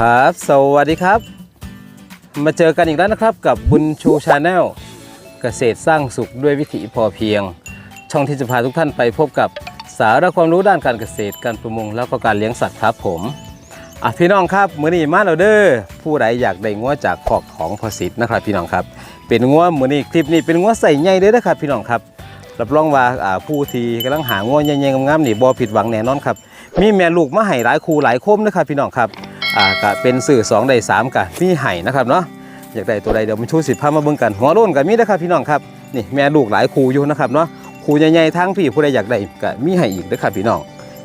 ครับ สวัสดีครับ มาเจอกันอีกแล้วนะครับกับบุญชูชาแนลเกษตรสร้างสุขด้วยวิถีพอเพียง ช่องที่จะพาทุกท่านไปพบกับสาระความรู้ด้านการเกษตรการประมงแล้วก็การเลี้ยงสัตว์ครับผมอะพี่น้องครับมือนี้มาแล้วเด้อผู้ใดอยากได้งัวจากขอกของพอสิทธิ์นะครับพี่น้องครับ เป็นงัวมือนี้คลิปนี้เป็นงัวใส่ใหญ่เด้อนะครับพี่น้องครับรับรองว่าอ่าผู้ที่กำลังหางัวใหญ่ๆงามๆนี่บ่ผิดหวังแน่นอนครับมีแม่ลูกมาให้หลายคู่หลายคมนะครับพี่น้องครับ อ่าก็เป็นสื่อ2ได้3กับมีไห่นะครับเนาะอยากได้ตัวใดเดี๋ยวมันชูสิทธิ์พามาเบิ่งกันหัวโล้นกับมีนะครับพี่น้องครับนี่แม่ลูกหลายคูอยู่นะครับเนาะคูใหญ่ๆทั้งพี่ผู้ใดอยากได้ก็มีไห่อีกนะครับพี่น้อง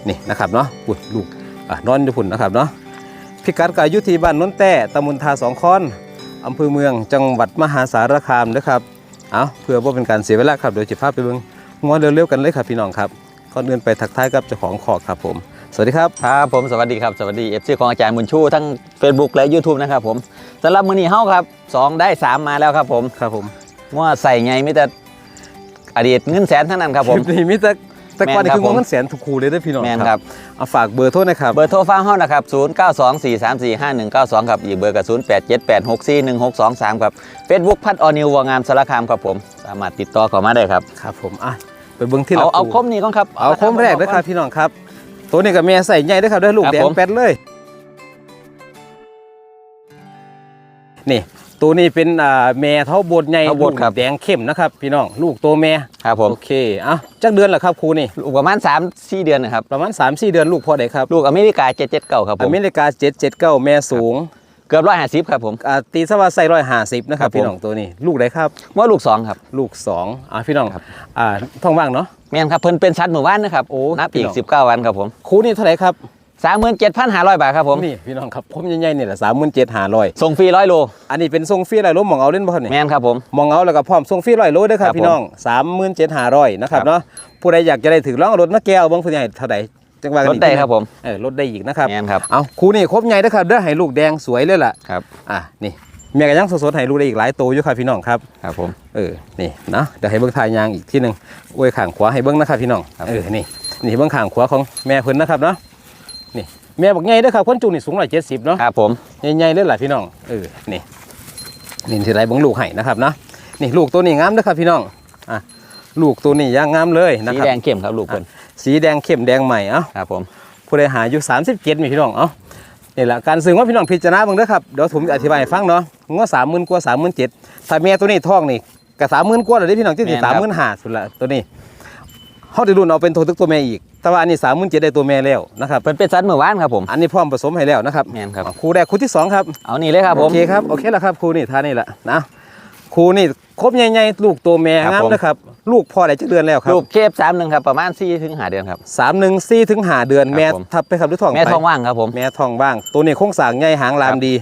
นี่นะครับเนาะปุ่นลูกอะนอนอยู่พุ่นนะครับเนาะพิกัดก็อยู่ที่บ้านน้นแต้ตำบลทาสองคอนอำเภอเมืองจังหวัดมหาสารคามนะครับเอาเพื่อว่าเป็นการเสียเวลาครับเดี๋ยวจะพาพไปเบิ่งงอนเร็วๆกันเลยครับพี่น้องครับก่อนอื่นไปทักทายกับเจ้าของขอกครับผม สวัสดีครับครับผมสวัสดีครับสวัสดีเอฟซีของอาจารย์บุญชูทั้ง Facebook และ YouTube นะครับผมสำหรับมือนี้เฮาครับ 2 ได้ 3 มาแล้วครับผมครับผมว่าใส่ไงไม่แต่อดีตเงินแสนทั้งนั้นครับผมคลิปนี้มีแต่แต่ก่อนนี่แม่นครับคือผมเงินแสนถูกคูเลยเด้อพี่น้องแมนครับเอาฝากเบอร์โทษนะครับเบอร์โทรฟ้าห้องนะครับ 0924345192 ครับอีกเบอร์กับ0878641623 ครับ Facebook พัดออนิววงามสารคามครับผม สามารถติดต่อเข้ามาได้ครับครับผมอะไปเบิ้งที่เอาละเอาคู่คมนี้ก่อนครับเอาโคมแรกนะครับพี่น้องครับ ตัวนี้กับแม่ใส่ใหญ่เด้วยครับเด้วยลูกครับแดงผม แป๊ดเลย นี่ ตัวนี้เป็นอ่าแม่เท่าบดใหญ่เท่าบดครับลูกแดงเข้มนะครับ พี่น้องลูกตัวแม่ครับผมโอเคอะจักเดือนเหรอครับครูนี่ ลูกประมาณ3-4เดือนนะครับประมาณ3-4เดือนลูกพ่อใดครับ ลูกอเมริกา779ครับผอมเมริกา779แม่สูง เกือบ150ครับผมอ่าตีสว่าใส่ร้อยห้าสิบนะครับครับผมพี่น้องตัวนี้ ลูกใดครับว่าลูก2ครับ ลูกสองอะพี่น้องครับอ่าท้องว่างเนาะแม่นครับเพิ่นเป็นชัดหมู่บ้านนะครับโอ้นับอีกพี่น้อง19วันครับผมครูนี่เท่าไหร่ครับ37,500บาทครับผมนี่พี่น้องครับผมใหญ่ๆนี่แหละสามหมื่นเจ็ดห้าร้อยส่งฟรีร้อยโล อันนี้เป็นทรงฟรีไรโลมองเอาเล่นบ่ครับเนี่ยแม่นครับผมมองเอาแล้วก็พร้อมทรงฟรีร้อยโลเด้อครับครับพี่น้องสามหมื่นเจ็ดห้าร้อยนะครับครับเนาะผู้ใดอยากจะได้ถือร้องเอารถมาแก้วเบิ่งเพิ่นสิให้เท่าใด จังว่ากันรถอีกได้ทีหนึ่งครับผมเออรถได้อีกนะครับ แม่นครับ เอาครูนี่ครบใหญ่เด้อครับเด้อให้ลูกแดงสวยเลยล่ะครับ อะนี่แม่ก็ยังสดๆให้ลูกได้อีกหลายตัวอยู่ครับพี่น้องครับ ครับผม เออ นี่นะเดี๋ยวให้เบิ้งทายยางอีกที่หนึ่งอวยข่างขวาให้เบิ้งนะครับพี่น้อง ครับเออ นี่ นี่เบิ้งข่างขวาของแม่เพิ่นนะครับเนาะ นี่ แม่บอกใหญ่เด้อครับคนจูงนี่สูงร้อยเจ็ดสิบเนาะ ครับผม ใหญ่ๆเลยล่ะพี่น้อง เออ นี่ นี่ที่ไรเบิ้งลูกให้นะครับเนาะ นี่ลูกตัวนี้งามเด้อครับพี่น้อง อะ ลูกตัวนี้ย่างงามเลยนะสีครับ แดงเข้มครับลูกเพิ่น สีแดงเข้มแดงใหม่เอ้าครับผมผู้ใดหาอยู่37มีพี่น้องเอ้านี่แหละการซื้อว่าพี่น้องพิจารณาเบิ่งเด้อครับเดี๋ยวผมจะอธิบายให้ฟังเนาะงวสามหมื่นกว่าสามหมื่นเจ็ดถ้าแม่ตัวนี้ท้องนี่ก็สามหมื่นกว่าเลยเด้อพี่น้องที่สิสามหมื่นห้าสุดละตัวนี้เขาได้รุ่นเอาเป็นตัวตึกตัวแม่อีก แต่ว่าอันนี้สามหมื่นเจ็ดได้ตัวแม่แล้วนะครับเพิ่นเป็นสัตว์หมู่บ้านครับผมอันนี้พร้อมผสมให้แล้วนะครับแม่นครับครูแรกครูที่สองครับเอานี่เลยครับผโอมเคครับโอเคแล้วครับครูนี่ท่านี่แหละนะครูนี่ครบใหญ่ๆลูกตัวแม่ครับงามผมนะครับ ลูกพ่อได้จักเดือนแล้วครับลูกเคฟสามหนึ่งครับประมาณ4ถึง5เดือนครับสามหนึ่งสี่ถึงห้าเดือนครับแม่ผมทับไปครับหรือท้องแม่ไปท้องว่างครับผมแม่ท้องบ้าง ตัวนี้โครงสร้างใหญ่หางลามครับดี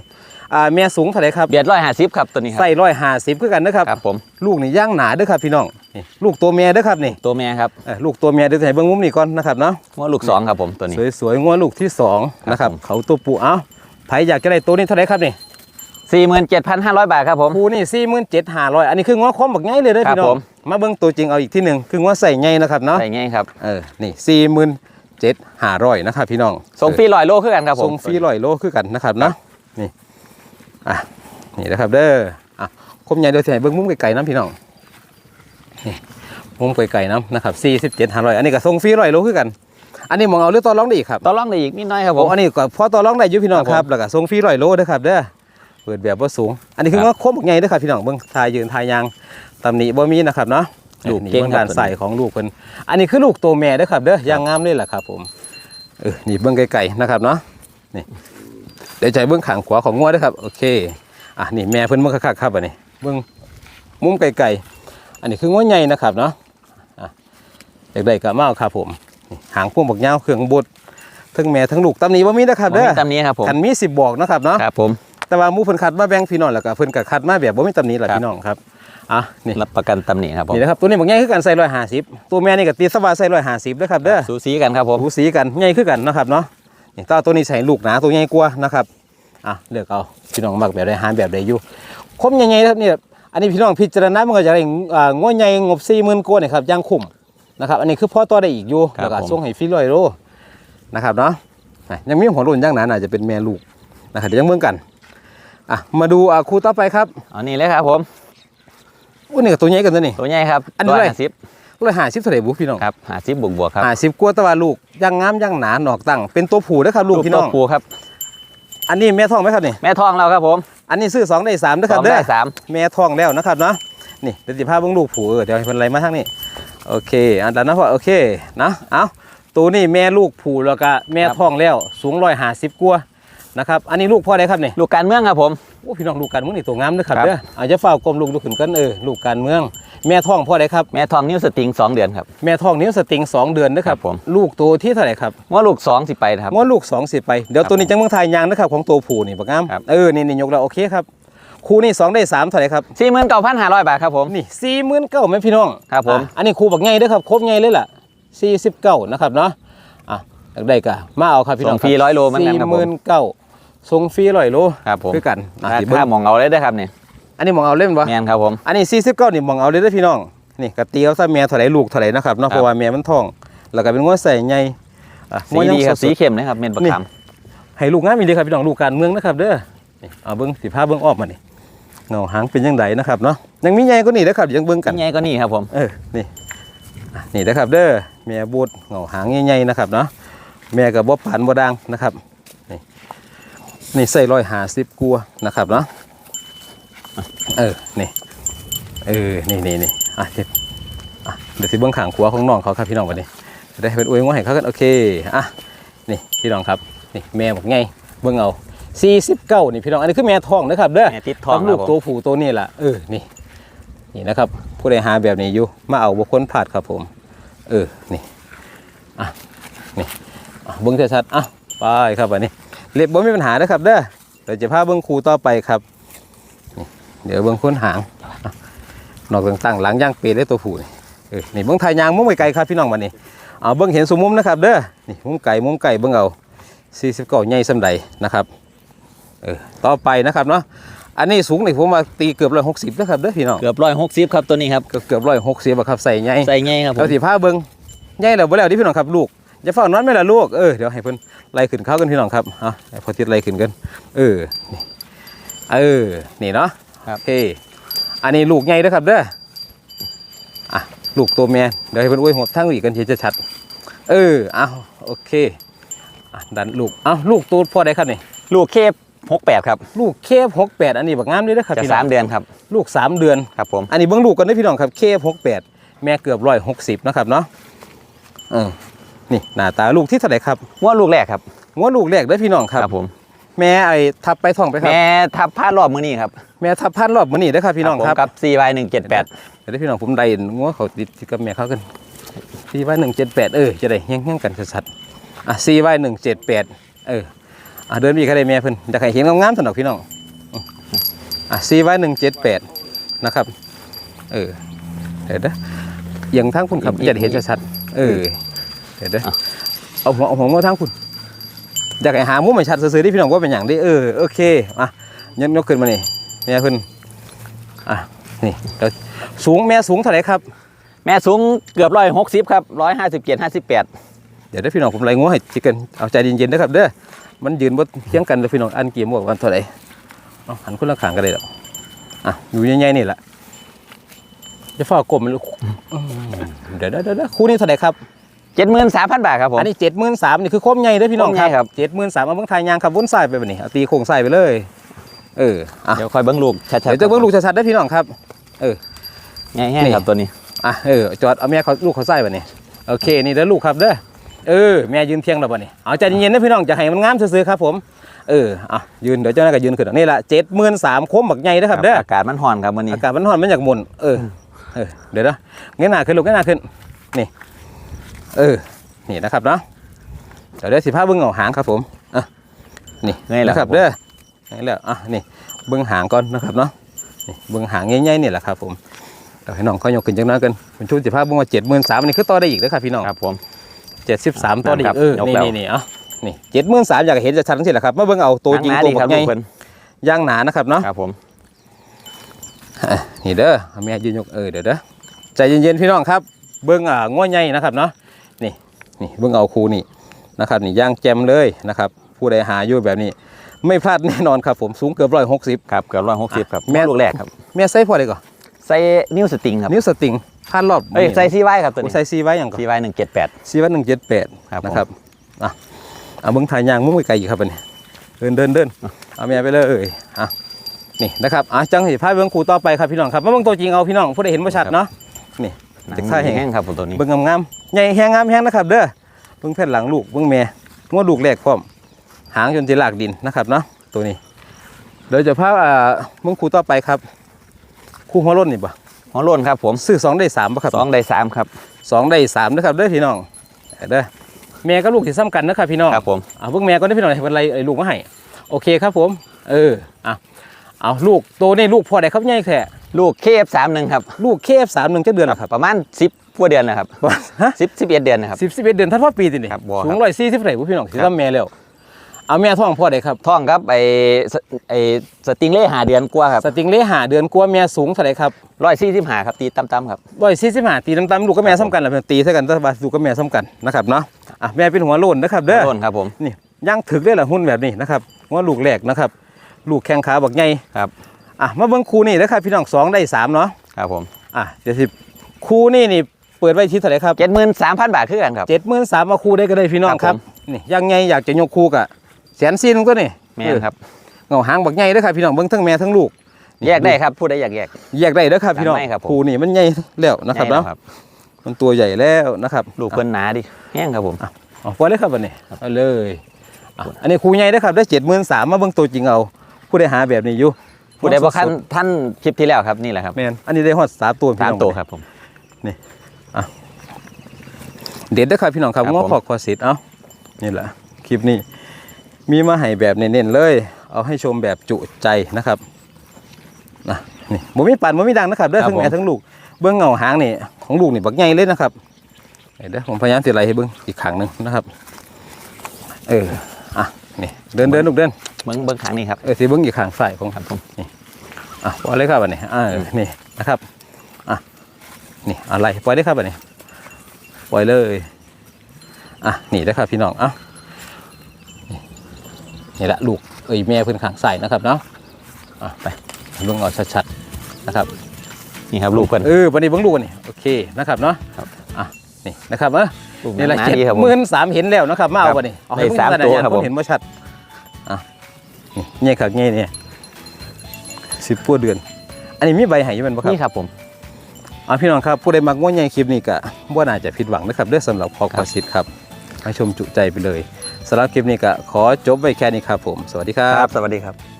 อ่าแม่สูงเท่าไหร่ครับเบียด150ครับตัวนี้ครับใส่ร้อยห้าสิบคือกันนะครับครับผมลูกนี่ย่างหนาเด้อครับพี่น้องนี่ลูกตัวเมียเด้อครับนี่ตัวแม่ครับเอ้ยลูกตัวเมียเดี๋ยวจะให้เบิ่งมุมนี้ก่อนนะครับเนาะว่าลูกสองครับผมตัวนี้สวยๆงวลูกที่สองนะครับผมเขาตัวปูเอ้าไผอยากจะได้ตัวนี้เท่าไหร่ครับนี่ 47,500 บาทครับผมปูนี่สี่หมื่นเจ็ดห้าร้อยอันนี้คืองวคมบักไงเลยเด้อครับพี่น้อผงม มาเบิ่งตัวจริงเอาอีกที่หนึ่งคืองวใส่ไงนะครับเนาะใส่ไงครับเออนี่สี่หมื่นเจ็ดห้าร้อยนะครับพี่น้องส่งฟรีร้อยโลคือกันครับผมส่งฟรีร้อยโลคือกันนะครับเนาะนี่อะนี่นะครับเด้ออะคมใหญ่เดี๋ยวสิให้เบิ่งมุมไกลๆน้ำพี่น้องนี่มุมไกลๆน้ำนะครับสี่สิบเจ็ดห้าร้อยอันนี้ก็ส่งฟรีร้อยโลคือกัน อันนี้มองเอาหรือต่อรองได้อีกครับ ต่อรองได้อีกนิดหน้อยครับผโอ้มอันนี้ก็พอต่อรองได้อยู่พี่น้องครับครับแล้วก็ส่งฟรีร้อยโลเด้อครับเด้อ เปิดแบบว่าสูง อันนี้คือครับว่าคมบักใหญ่เด้อครับพี่น้องเบิ่งทายยืนทายยางตำหนิบ่มีนะครับเนาะลูกนี่เก่งเบิ่งครับการใส่ของลูกเพิ่นอันนี้คือลูกตัวแม่เด้อครับเด้อยางงามเลยล่ะครับผมเออนี่เบิ่งไกลๆนะครับเนาะนี่เดี๋ยวใจเบิ่งข้างขวาของงัวเด้อครับโอเคอะนี่แม่เพิ่นเบิ่งคักๆครับอันนี้เบิ่งมุมไกลๆอันนี้คืองัวใหญ่นะครับเนาะอะอยากได้ก็มาเอาครับผมนี่หางพวงบักยาวเครื่องบดทั้งแม่ทั้งลูกตำหนิบ่มีนะครับบ่เด้อมีตำนี้ครับผมคันมีสิบบอกนะครับเนาะครับผม แต่ว่าหมูเพิ่นคัดมาแบ่งพี่น้องแล้วก็เพิ่นก็คัดมาแบบบ่มีตำหนิแหละครับพี่น้องครับอะนี่รับประกันตำหนิครับผมนี่นะครับตัวนี้บอกใหญ่คือกันใส่ร้อยห้าสิบตัวแม่นี่ก็ตีสบายใส่ร้อยห้าสิบด้วยครับเด้อสูสีกันครับผมหูสีกันใหญ่คือกันนะครับเนาะนี่ตาตัวนี้ใส่ลูกหนาตัวใหญ่กว่านะครับอะเลือกเอาพี่น้องมักแบบใดหาแบบใดอยู่คมใหญ่ๆครับนี่อันนี้พี่น้องพิจารณามันก็จะได้อ่างวใหญ่งบสี่หมื่นกว่าเนี่ยครับย่างคุ้มนะครับอันนี้คือพ่อตัวได้อีกอยู่แล้วก็ส่งให้ฟรีร้อยโลนะครับเนาะอะยังมีหัวรุ่นย่างหนาน่าจะเป็นแม่ลูกนะครับเดี๋ยวยังเบิ่งกัน อะมาดูอะคู่ต่อไปครับเอานี่เลยครับผมอุ้ยนี่ก็ตัวใหญ่กันตัวนี่ ตัวใหญ่ครับอันนี้ ร้อยเลยห้าสิบร้อยห้าสิบเท่าไหร่บุพี่น้องครับห้าสิบบวกบวกๆครับห้าสิบกว่าแตะวันลูกยังงามยังหนาหนอกตั้งเป็นตัวผู้นะครับลูกพี่น้องตัวผู้ครับ อันนี้แม่ท้องไหมครับนี่ แม่ทองเราครับผมอันนี้ซื้อสองได้สามนะคสรับองเด้ได้อสามแม่ท้องแล้วนะครับเนาะนี่เดี๋ยวสิพาเบิ่งลูกผู้เออเดี๋ยวให้เพิ่นไล่มาทางนี้โอเค อันนั้นนะพ่อโอเคนะเอาตัวนี้แม่ลูกผู้แล้วก็แม่ท้องแล้วสูงร้อยห้าสิบกว่า นะครับ อันนี้ลูกพ่อได้ครับนี่ลูกการเมืองครับผมโอ้พี่น้องลูกการเมืองนี่ตัวงามนะครับครับเด้ออาจจะเฝ้ากลมลูกดูขึ้นกันเออลูกการเมือง แม่ท้องพ่อได้ครับแม่ทองนิ้วสติงสองเดือนครับแม่ท้องนิ้วสติงสองเดือนนะครับครับผมลูกตัวที่เท่าไหร่ครับว่าลูกสองสิไปนะครับงวลูกสองสิไปเดี๋ยวตัวนี้จังเมืองไทยยางนะครับของตัวผู้นี่ปะงามครับเออนี่นี่ยกแล้วโอเคครับคู่นี่สองได้สามเท่าไหร่ครับสี่หมื่นเก้าพันห้าร้อยบาทครับผมนี่สี่หมื่นเก้าไหมพี่น้องครับผมอะอันนี้ครูบักไงเด้อครับครบไงเลยล่ะสี่สิบเก้านะครับเนาะอะอยากได้กะมาเอาครับพี่น้ส่องงฟรีร้อยโลเหมือนกันสี่ครับหผมื่มนเก้า ส่งฟรีร้อยโลครับผมคือกันอะราสิเบิ่คางมองเอาเลยได้อครับเนี่ยอันนี้มองเอาเล่นปะแมนครับผมอันนี้สี่สิบเก้านี่มองเอาเลยเด้อพี่น้องนี่กะตีเอาซะแม่เท่าไหร่ลูกเท่าไหร่นะครับเนาะครับเพราะว่าแม่มันท้อง แล้วก็เป็นงวใส่ไงอะสีดีครับงวสียังสดเข้มนะครับเม็ดบักนี่คให้ลูกงามมีดีครับพี่น้องลูกการเมืองนะครับเด้อนี่เอาเบิ้งสิพาเบิ้งออกมานี่เงาหางเป็นยังไงนะครับเนาะยังมีใหญ่ก็นี่นะครับยังเบิ้งำกันใหญ่ก็นี่ครับผมเออนี่อะนี่นะครับเด้อแม่บูดเงาหางใหญ่ๆนะครับเนาะแม่กับบ่ผ่านบ่ดังนะครับ นี่นี่ใส่ร้อยหาสิบกัวนะครับเนาะเออนี่เออนี่นี่นี่อะเดี๋ยวอะเดี๋ยวสิเบิ้งขางขวาของน้องเขาครับพี่น้องวันนี้จะได้เป็นอวยงวให้เขากันโอเคอะนี่พี่น้องครับนี่แม่บอกไงเบิ้งเอา49นี่พี่น้องอันนี้คือแม่ท้องนะครับเด้อแม่ติดทองกับคลูรับกผมตัวผู้ตัวนี้ล่ะเออนี่นี่นะครับผู้ใดหาแบบนี้อยู่มาเอาบุคคลผาดครับผม เออนี่อะนี่อะเบิ้งชัดๆอะไปครับอันนี้ เล็บบ่มีปัญหานะครับเด้อเดี๋ยวจะพาเบิ้งครูต่อไปครับนี่เดี๋ยวเบิ้งค้นหางอะนอกต่างๆหลังย่างเปรได้ตัวผู้นี่เออนี่เบิ้งทายยางมุมไกลๆครับพี่น้องวันนี้เอาเบิ้งเห็นสมมุมนะครับเด้อนี่มุมไก่มุมไก่เบิ้งเอา40เก้าใหญ่สำใดนะครับเออต่อไปนะครับเนาะอันนี้สูงนี่ผมมาตีเกือบร้อยหกสิบนะครับเด้อพี่น้องเกือบร้อยหกสิบครับตัวนี้ครับเกือบเกือบร้อยหกสิบครับใส่ใหญ่ใส่ใหญ่ครับผเรามสีผ้าเบิ้งใหญ่แล้วบ่แล้วที่พี่น้องครับลูก อย่าเฝ้านอนไม่ละลูกเออเดี๋ยวให้เพิ่นไล่ขึ้นเข้ากันพี่น้องครับเอาให้พอติดไล่ขึ้นกัน เออนี่เออนี่เนาะครับโอเคอันนี้ลูกใหญ่เด้อครับเด้ออะลูกตัวแม่เดี๋ยวให้เพิ่นอวยหัวทั้งอีกกันเห็นจะชัดเออเอาโอเคอะดันลูกเอาลูกตัวพ่อได้ครับนี่ลูกเคฟหกแปดครับลูกเคฟหกแปดอันนี้บักงามเลยนะครับจะพี่น้สาองมเดือนครับลูกสามเดือนครับผมอันนี้เบิ้งลูกกันได้อพี่น้องครับเคหกแปดแม่เกือบร้อยหกสิบนะครับเนาะเออ นี่หน้าตาลูกที่เท่าไหร่ครับว่าลูกแรกครับงัวลูกแรกได้อพี่น้องครับผม แม่ไอ้ทับไปท่องไปครับ แม่ทับพาดรอบมือนี้ครับแม่ทับพันรอบมื้อนี้ได้อครับพี่น้องครับผมกับ CY หนึ่งเจ็ดแปดเดี๋ยวได้อพี่น้องผมได้งัวเขาติดกับแม่เขากันซีไว้หนึ่งเจ็ดแปดเออจะได้ยังยังกันชัดๆอะซีไว้หนึ่งเจ็ดแปดเอออะเดินมีใครได้แม่เพิ่นจะใครเห็นงามๆสนอกพี่น้องอืมอะซีไว้หนึ่งเจ็ดแปดนะครับ เออเดี๋ยวเด้อเอียงทางคุณครับจะได้เห็นชัดๆเออ เดี๋ยวเด้อเอาหัวเอาหัวมาทางคุณอยากให้หามุมไม่ชัดซื่อๆที่พี่น้องว่าเป็นอย่างนี้เออโอเคอะยกยกขึ้นมานี่แม่เพิ่นอะนี่เดี๋ยวสูงแม่สูงเท่าไหร่ครับ แม่สูงเกือบร้อยหกสิบครับร้อยห้าสิบเจ็ดห้าสิบแปดเดี๋ยวได้พี่น้องผมไล่งัวให้จิกันเอาใจเย็นๆนะครับเด้อมันยืนบนเทียงกันเลยพี่น้องอันกี่หมวกกันเท่าไหร่เอาหันคนละขางกันเลยหรอกอะอยู่ใหญ่ๆนี่แหละจะฝ้ากลมมันลูกอืมเดี๋ยวเดี๋ยวเดี๋ยวคู่นี้เท่าไหร่ครับ เจ็ดหมื่นสามพันบาทครับผม อันนี้เจ็ดหมื่นสามนี่คือโคมใหญ่เด้อพี่น้องโคมใหญ่ครับเจ็ดหมื่นสามเอาเบิ้งทายยางขับวนสายไปแบบนี้เอาตีโค้งสายไปเลย เอออะเดี๋ยวคอยเบิ้งลูกชัดๆเดี๋ยวจะเบิ้งลูกชัดๆได้อพี่น้องครับง่ายนี่ๆครับตัวนี้อะเออจอดเอาแม่เขาลูกเขาใส่แบบนี้โอเคนี่เด้อลูกครับเด้อเออแม่ยืนเที่ยงแล้วบ่นี่เอาใจเย็นๆนะพี่น้องจะให้มันงามซื่อๆครับผมเอออะยืนเดี๋ยวเจ้าหน้าก็ยืนขึ้นนี่ละเจ็ดหมื่นสามคมบักใหญ่นะครับเด้ออากาศมันร้อนครับวันนี้อากาศมันร้อนมันอยากหมุนเออเออเดี๋ยวนะเงี้ยหน้าขึ้นลูกเงี้ยหน้าขึ้นนี่ เออ นี่นะครับเนาะเดี๋ยวเดี๋ยวสิพาเบิ้งเอาหางครับผมอะนี่ไงล่ะนะครับเด้อไงแล้วอะนี่เบิ้งหางก่อนนะครับเนาะนี่เบิ้งหางใหญ่ๆนี่แหละครับผมเดี๋ยวให้น้องเขายกขึ้นจังน้อยกันเป็นชุดสิพาเบิ้งว่าเจ็ดหมื่นสามนี่คือต่อได้อีกนะครับพี่น้องครับผมเจ็ดสิบสามต่อได้อีครักบเออยกนี่แล้วนี่นี่เอะนี่เจ็ดหมื่นสามอยากเห็นจะชัดทั้งสิ้นแหละครับมาเบิ้งเอาตัวจริงหนาตัวดีบัครับกใหญ่ลูกเพิ่นย่างหนานะครับเนาะครับผมอะนี่เด้อเอาแม่ยืนยกเออเดี๋ยวเด้อใจเย็นๆพี่น้องครับ เบิ้งอ่าง้อใหญ่นะครับเนาะ นี่นี่เบิ้งเอาคูนี่นะครับนี่ย่างแจมเลยนะครับ ผู้ใดหาอยู่แบบนี้ ไม่พลาดแน่นอนครับผมสูงเกือบร้อยหกสิบครับเกือบร้อยหกสิบครับแม่แม่ลูกแรกครับแม่ไซส์พอได้ก่อนใส่นิ้วสติงครับนิ้วสติงพันรอบเอ้ยใส่ซีไว้ครับตัวผมนี้ใส่ซีไว้อย่างก่อนซีไว้หนึ่งเจ็ดแปดซีไว้หนึ่งเจ็ดแปดครับผมนะครับอะเอาเบิ้งถ่ายยางมึงไปไกลอีกครับอันนี้เดินเดินเดินเอาแม่ไปเลยอะนี่นะครับอะจังสิพาเบิ้งครูต่อไปครับพี่น้องครับมาเบิ้งตัวจริงเอาพี่น้องผู้ใดเห็นบ่ชัดเนาะนี่หนั เด็กงท่าแห้งแห้งครับผมตัวนี้เบิ้งงามๆใหญ่แห้งงามแห้งนะครับ เด้อเบิ้งแผ่นหลังลูกเบิ้งแม่งวดลูกแรกพร้อมหางจนจะลากดินนะครับเนาะตัวนี้เดี๋ยวจะพาอ่าเบิ้งครูต่อไปครับ คู่หัวร่นนี่บ่หัวโล้นครับ ผมซื้อสองได้สามบ่ครับสองได้สามครับสองได้สามนะครับเด้อพี่น้องเด้อแม่กับลูกที่ซ้ำกันนะครับพี่น้องครับผมเอาเบิ่งแม่ก็ได้พี่น้องให้เป็นไรไอ้ลูกมาให้โอเคครับผม เอออะเอาลูกตัวนี้ลูกพ่อได้ครับใหญ่แท้ ลูกเคฟสามหนึ่งครับลูกเคฟสามหนึ่งจะเดือนละครับ ประมาณสิบกว่าเดือนนะครับฮะสิบสิบเอ็ดเดือนนะครับสิบสิบเอ็ดเดือนท่านพ่อปีตินี่ครับบ่ครับสูงร้อยสี่สิบเท่าไหร่พี่น้องสิครับซ้ำแม่แล้วเอาแม่ท้องพ่อได้ครับท่องครับไอสไอสติงเล่หาเดือนกว่าครับสติงเล่หาเดือนกลัวาแม่สูงเท่าไหร่ครับร้อยสี่สิบหาครับตีต่ำๆครับร้อยสี่สิบห้าตีน้ำตาลลูกกับแม่ซ้ำกันแหละตีเท่ากันแต่ว่าลูกกับแม่ซ้ำกันนะครับเนาะอะแม่เป็นหัวโล้นนะครับเด้อโล้นครับผมนี่ย่างถึกได้ละหุ้นแบบนี้นะครับว่าลูกแรกนะครับ ลูกแข้งขาบักใหญ่ครับ อะมาเบิ่งคู่นี่นะครับพี่น้องสองได้สามเนาะครับผมอะเดี๋ยวสิคู่นี่นี่เปิดไว้ที่เท่าไหร่ครับเจ็ดหมื่นสามพันบาทคือกันครับเจ็ดหมื่นสามมาคู่ได้ก็ได้พี่น้องคครัรับบผมนี่ยังไงอยากจะยกคู่กะแสนซีนก็นี่แม่นครับเงาหางบักใหญ่เด้อครับพี่น้องเบิ่งทั้งแม่ทั้งลูก แยกได้ครับพูดได้อยากแยกแยกได้เด้อครับพี่น้องจำได้ครับผมคู่นี่มันใหญ่แล้วนะครับใหญ่เนาะแล้วมันตัวใหญ่แล้วนะครับลูกเพิ่นหนาดิแห้งครับผมเอาปล่อยเลยครับวันนี้เอาเลยอะอันนี้คู่ใหญ่เด้อครับได้เจ็ดหมื่นสามมาเบิ่งตัวจริงเอาผู้ได้หาแบบนี้อยู่ พูดได้เพราะท่านท่านคลิปที่แล้วครับนี่แหละครับแมนอันนี้ได้ฮอดสามตัวพี่สามน้องตัวครับผมเด็ดเด้อครับพี่น้องครับครับง้อผม ขอกคอสิทธิ์เอานี่แหละคลิปนี้ มีมาให้แบบเน้นๆเลย เอาให้ชมแบบจุใจนะครับนะนี่บ่มีปั่นบ่มีดังนะครับเด้อทั้งแม่ทั้งลูกเบื้องเงาหางนี่ของลูกนี่บักใหญ่เลยนะครับเดี๋ยวผมพยายามติไลให้เบิ่งอีกครั้งหนึงนะครับ เอออะ นี่เดินเดินลูกเดินเบิ้งเบิ้งขางนี้ครับเออสิเบิ่งอีกข้างฝ่ายของครับผมอะปล่อยเลยครับอันนี้อ่านี่นะครับอะนี่อะไรปล่อยได้ครับอันนี้ปล่อยเลยอะนี่นะครับพี่น้องเอะนี่นี่แหละลูกเอ้ยแม่เพิ่นข้างใส่นะครับเนาะอะไปเบิ่งเอาชัดๆนะครับนี่ครับลูกเพิ่นเออวันนี้เบิ่งลูกอันนี่โอเคนะครับเนาะครับอะ นี่นะครับเออลูกนี่แหละหนาเจ็ดดีครับผหมมื่นสามเห็นแล้วนะครับมาเอาครับวันนี้เอาได้เบิ่งสามขนดตัวใหญ่ครับผม เห็นบ่ชัดอะนี่เนี่ยครับเนี่ยเนี่ยสิบกว่าเดือน อันนี้มีใบใหายอยู่แมันบ่ครับ นี่ครับผม อ่าพี่น้องครับผู้ใดมักง่วนใหญ่คลิปนี้ก็บ่น่าจะผิดหวังนะครับเด้อสำหรับพอคครับวสิทธิ์ครับให้ชมจุใจไปเลยสำหรับคลิปนี้ก็ขอจบไว้แค่นี้ครับผม สวัสดีครัครับ บ สวัสดีครับ